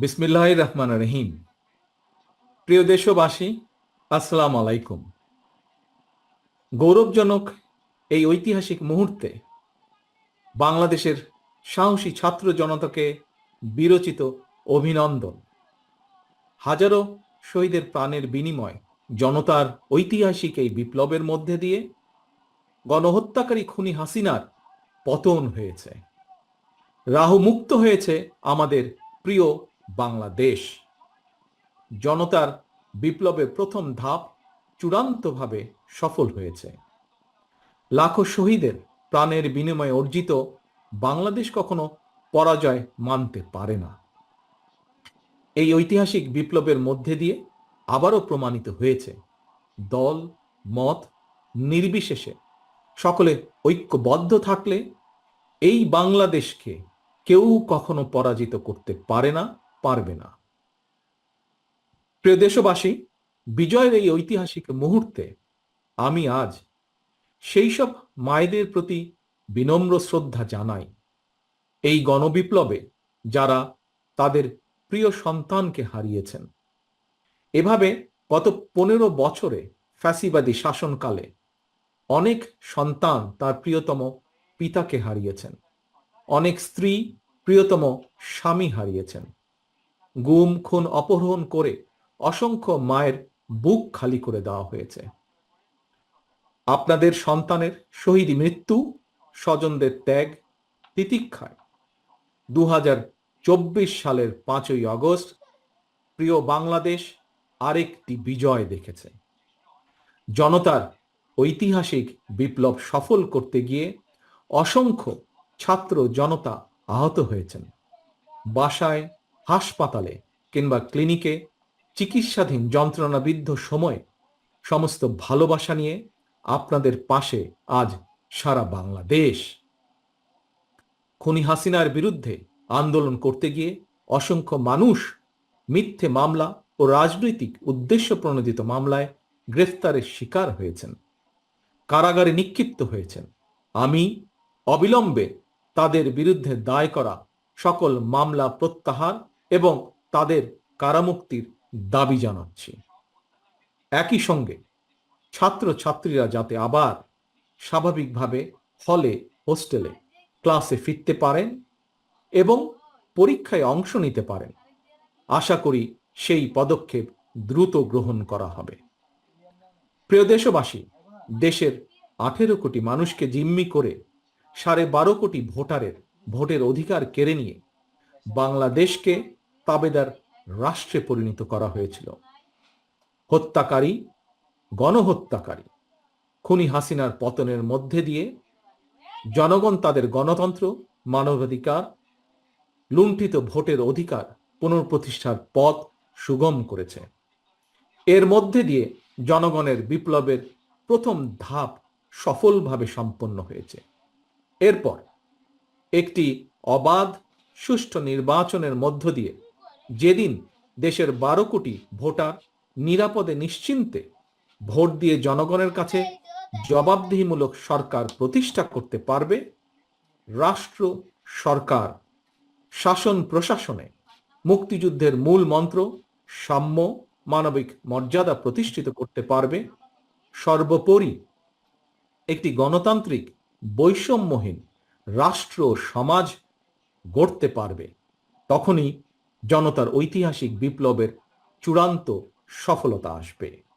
বিসমিল্লাহ রহমান রহিম। প্রিয় দেশবাসী, আসসালাম আলাইকুম। গৌরবজনক এই ঐতিহাসিক মুহূর্তে বাংলাদেশের সাহসী ছাত্র জনতাকে বিরচিত অভিনন্দন। হাজারো শহীদের প্রাণের বিনিময় জনতার ঐতিহাসিক এই বিপ্লবের মধ্যে দিয়ে গণহত্যাকারী খুনি হাসিনার পতন হয়েছে। রাহু মুক্ত হয়েছে আমাদের প্রিয় বাংলাদেশ। জনতার বিপ্লবের প্রথম ধাপ চূড়ান্তভাবে সফল হয়েছে। লাখো শহীদের প্রাণের বিনিময়ে অর্জিত বাংলাদেশ কখনো পরাজয় মানতে পারে না। এই ঐতিহাসিক বিপ্লবের মধ্যে দিয়ে আবারও প্রমাণিত হয়েছে, দল, মত নির্বিশেষে সকলে ঐক্যবদ্ধ থাকলে এই বাংলাদেশকে কেউ কখনো পরাজিত করতে পারে না। পারবে না। প্রিয় দেশবাসী, বিজয়ের এই ঐতিহাসিক মুহূর্তে আমি আজ সেই সব মায়েদের প্রতি বিনম্র শ্রদ্ধা জানাই। এই গণবিপ্লবে যারা তাদের প্রিয় সন্তানকে হারিয়েছেন। এভাবে গত পনেরো বছরে ফ্যাসিবাদী শাসনকালে অনেক সন্তান তার প্রিয়তম পিতাকে হারিয়েছেন। অনেক স্ত্রী প্রিয়তম স্বামী হারিয়েছেন। গুম, খুন, অপহরণ করে অসংখ্য মায়ের বুক খালি করে দেওয়া হয়েছে। আপনাদের সন্তানের শহীদ মৃত্যু, স্বজনদের ত্যাগ, তিতিক্ষায়। দুহাজার চব্বিশ সালের পাঁচই আগস্ট, প্রিয় বাংলাদেশ আরেকটি বিজয় দেখেছে। জনতার ঐতিহাসিক বিপ্লব সফল করতে গিয়ে অসংখ্য ছাত্র জনতা আহত হয়েছেন। বাসায় হাসপাতালে কিংবা ক্লিনিকে চিকিৎসাধীন যন্ত্রণাবিদ্ধ সময়ে সমস্ত ভালোবাসা নিয়ে আপনাদের পাশে আজ সারা বাংলাদেশ। খুনি হাসিনার বিরুদ্ধে আন্দোলন করতে গিয়ে অসংখ্য মানুষ মিথ্যে মামলা ও রাজনৈতিক উদ্দেশ্য প্রণোদিত মামলায় গ্রেফতারের শিকার হয়েছেন। কারাগারে নিক্ষিপ্ত হয়েছেন। আমি অবিলম্বে তাদের বিরুদ্ধে দায় করা সকল মামলা প্রত্যাহার এবং তাদের কারামুক্তির দাবি জানাচ্ছি। একই সঙ্গে ছাত্র ছাত্রীরা যাতে আবার স্বাভাবিকভাবে হলে, হোস্টেলে ক্লাসে ফিরতে পারেন এবং পরীক্ষায় অংশ নিতে পারেন, আশা করি সেই পদক্ষেপ দ্রুত গ্রহণ করা হবে। প্রিয় দেশবাসী, দেশের আঠেরো কোটি মানুষকে জিম্মি করে সাড়ে বারো কোটি ভোটারের, ভোটের অধিকার কেড়ে নিয়ে বাংলাদেশকে তাবেদার রাষ্ট্রে পরিণত করা হয়েছিল। হত্যাকারী, গণহত্যাকারী খুনি হাসিনার পতনের মধ্যে দিয়ে জনগণ তাদের গণতন্ত্র, মানবাধিকার, লুণ্ঠিত ভোটের অধিকার পুনঃপ্রতিষ্ঠার পথ সুগম করেছে। এর মধ্যে দিয়ে জনগণের বিপ্লবের প্রথম ধাপ সফলভাবে সম্পন্ন হয়েছে। এরপর একটি অবাধ, সুষ্ঠু নির্বাচনের মধ্য দিয়ে যেদিন দেশের বারো কোটি ভোটার নিরাপদে নিশ্চিন্তে ভোট দিয়ে জনগণের কাছে জবাবদিহিমূলক সরকার প্রতিষ্ঠা করতে পারবে, রাষ্ট্র, সরকার, শাসন প্রশাসনে মুক্তিযুদ্ধের মূল মন্ত্র সাম্য মানবিক মর্যাদা প্রতিষ্ঠিত করতে পারবে। সর্বোপরি একটি গণতান্ত্রিক বৈষম্যহীন রাষ্ট্র সমাজ গড়তে পারবে। তখনই জনতার ঐতিহাসিক বিপ্লবের চূড়ান্ত সফলতা আসবে।